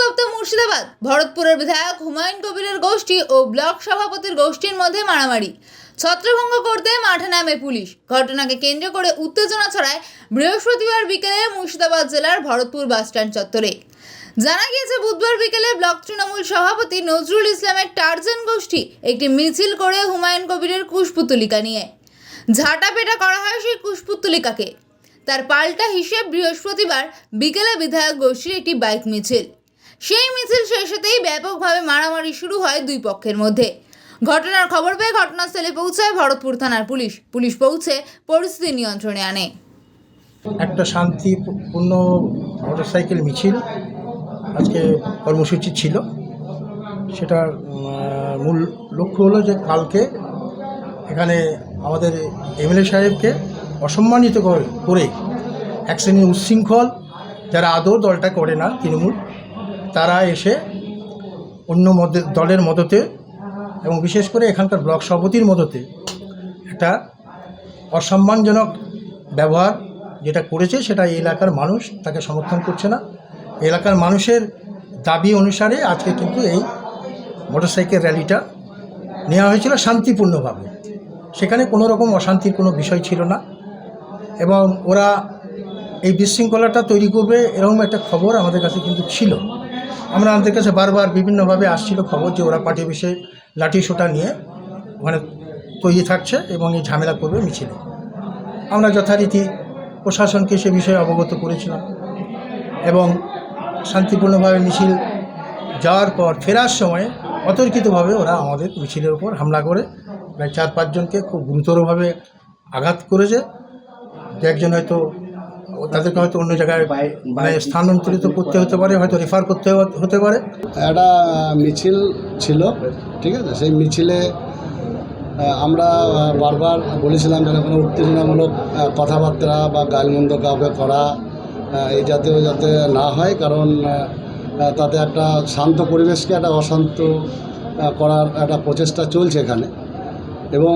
উত্তপ্ত মুর্শিদাবাদ, ভরতপুরের বিধায়ক হুমায়ুন কবিরের গোষ্ঠী ও ব্লক সভাপতির গোষ্ঠীর মধ্যে মারামারি। ছত্রভঙ্গ করতে মাঠে নামে পুলিশ। ঘটনাকে কেন্দ্র করে উত্তেজনা ছড়ায় বৃহস্পতিবার বিকেলে মুর্শিদাবাদ জেলার ভরতপুর বাসস্ট্যান্ড চত্বরে। জানা গিয়েছে, বুধবার বিকেলে ব্লক তৃণমূল সভাপতি নজরুল ইসলামের টার্জেন গোষ্ঠী একটি মিছিল করে হুমায়ুন কবিরের কুশপুতলিকা নিয়ে। ঝাঁটাপেটা করা হয় সেই কুশপুতলিকাকে। তার পাল্টা হিসেব বৃহস্পতিবার বিকেলে বিধায়ক গোষ্ঠীর একটি বাইক মিছিল। সেই মিছিল শেষ হতেই ব্যাপকভাবে মারামারি শুরু হয় দুই পক্ষের মধ্যে। ঘটনার খবর পেয়ে ঘটনাস্থলে পৌঁছায় ভরতপুর থানার পুলিশ। পুলিশ পৌঁছে পরিস্থিতি নিয়ন্ত্রণে আনে। একটা শান্তিপূর্ণ মোটরসাইকেল মিছিল আজকে কর্মসূচি ছিল। সেটার মূল লক্ষ্য হলো যে কালকে এখানে আমাদের এমএলএ সাহেবকে অসম্মানিত করে করে এক শ্রেণির উচ্ছৃঙ্খল, যারা আদৌ দলটা করে না, তৃণমূল তারা এসে অন্য দলের মদতে এবং বিশেষ করে এখানকার ব্লক সভাপতির মদতে একটা অসম্মানজনক ব্যবহার যেটা করেছে, সেটা এই এলাকার মানুষ তাকে সমর্থন করছে না। এলাকার মানুষের দাবি অনুসারে আজকে কিন্তু এই মোটরসাইকেল র্যালিটা নেওয়া হয়েছিল শান্তিপূর্ণভাবে। সেখানে কোনো রকম অশান্তির কোনো বিষয় ছিল না এবং ওরা এই বিশৃঙ্খলাটা তৈরি করবে এরকম একটা খবর আমাদের কাছে কিন্তু ছিল। আমরা আমাদের কাছে বারবার বিভিন্নভাবে আসছিল খবর যে ওরা পার্টি বিষয়ে লাঠি সোটা নিয়ে ওখানে তৈরি থাকছে এবং এই ঝামেলা করবে মিছিলে। আমরা যথারীতি প্রশাসনকে সে বিষয়ে অবগত করেছিলাম এবং শান্তিপূর্ণভাবে মিছিল যাওয়ার পর ফেরার সময় অতর্কিতভাবে ওরা আমাদের মিছিলের উপর হামলা করে প্রায় চার পাঁচজনকে খুব গুরুতরভাবে আঘাত করেছে। একজন হয়তো তাদেরকে হয়তো অন্য জায়গায় মানে স্থানান্তরিত করতে হতে পারে, হয়তো রেফার করতে হতে পারে। একটা মিছিল ছিল, ঠিক আছে? সেই মিছিলে আমরা বারবার বলেছিলাম যেন কোনো উত্তেজনামূলক কথাবার্তা বা গালমন্দ কাউকে করা এই জাতীয় যাতে না হয়, কারণ তাতে একটা শান্ত পরিবেশকে একটা অশান্ত করার একটা প্রচেষ্টা চলছে এখানে। এবং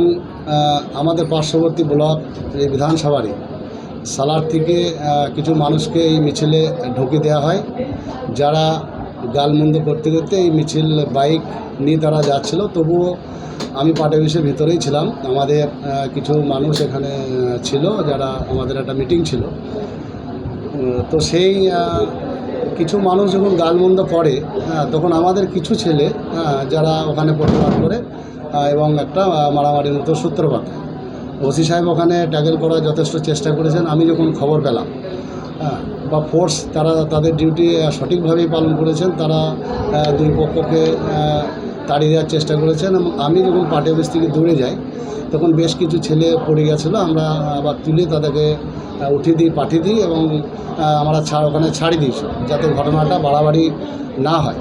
আমাদের পার্শ্ববর্তী ব্লক, এই বিধানসভারই সালার থেকে কিছু মানুষকে এই মিছিলে ঢুকে দেওয়া হয়। যারা গালমন্দ করতে করতে এই মিছিল বাইক নিয়ে তারা যাচ্ছিল, তবুও আমি পার্টি অফিসের ভিতরেই ছিলাম। আমাদের কিছু মানুষ এখানে ছিল যারা আমাদের একটা মিটিং ছিল। তো সেই কিছু মানুষ যখন গালমন্দ করে তখন আমাদের কিছু ছেলে যারা ওখানে প্রতিবাদ করে এবং একটা মারামারির মতো সূত্রপাত। ওসি সাহেব ওখানে ট্যাকেল করার যথেষ্ট চেষ্টা করেছেন। আমি যখন খবর পেলাম হ্যাঁ, বা ফোর্স তারা তাদের ডিউটি সঠিকভাবেই পালন করেছেন। তারা দুই পক্ষকে তাড়িয়ে দেওয়ার চেষ্টা করেছেন এবং আমি যখন পার্টি অফিস থেকে দৌড়ে যাই তখন বেশ কিছু ছেলে পড়ে গেছিল। আমরা আবার তুলে তাদেরকে উঠিয়ে দিই পাঠিয়ে দিই এবং আমরা ছাড় ওখানে ছাড়ি দিই যাতে ঘটনাটা বাড়াবাড়ি না হয়।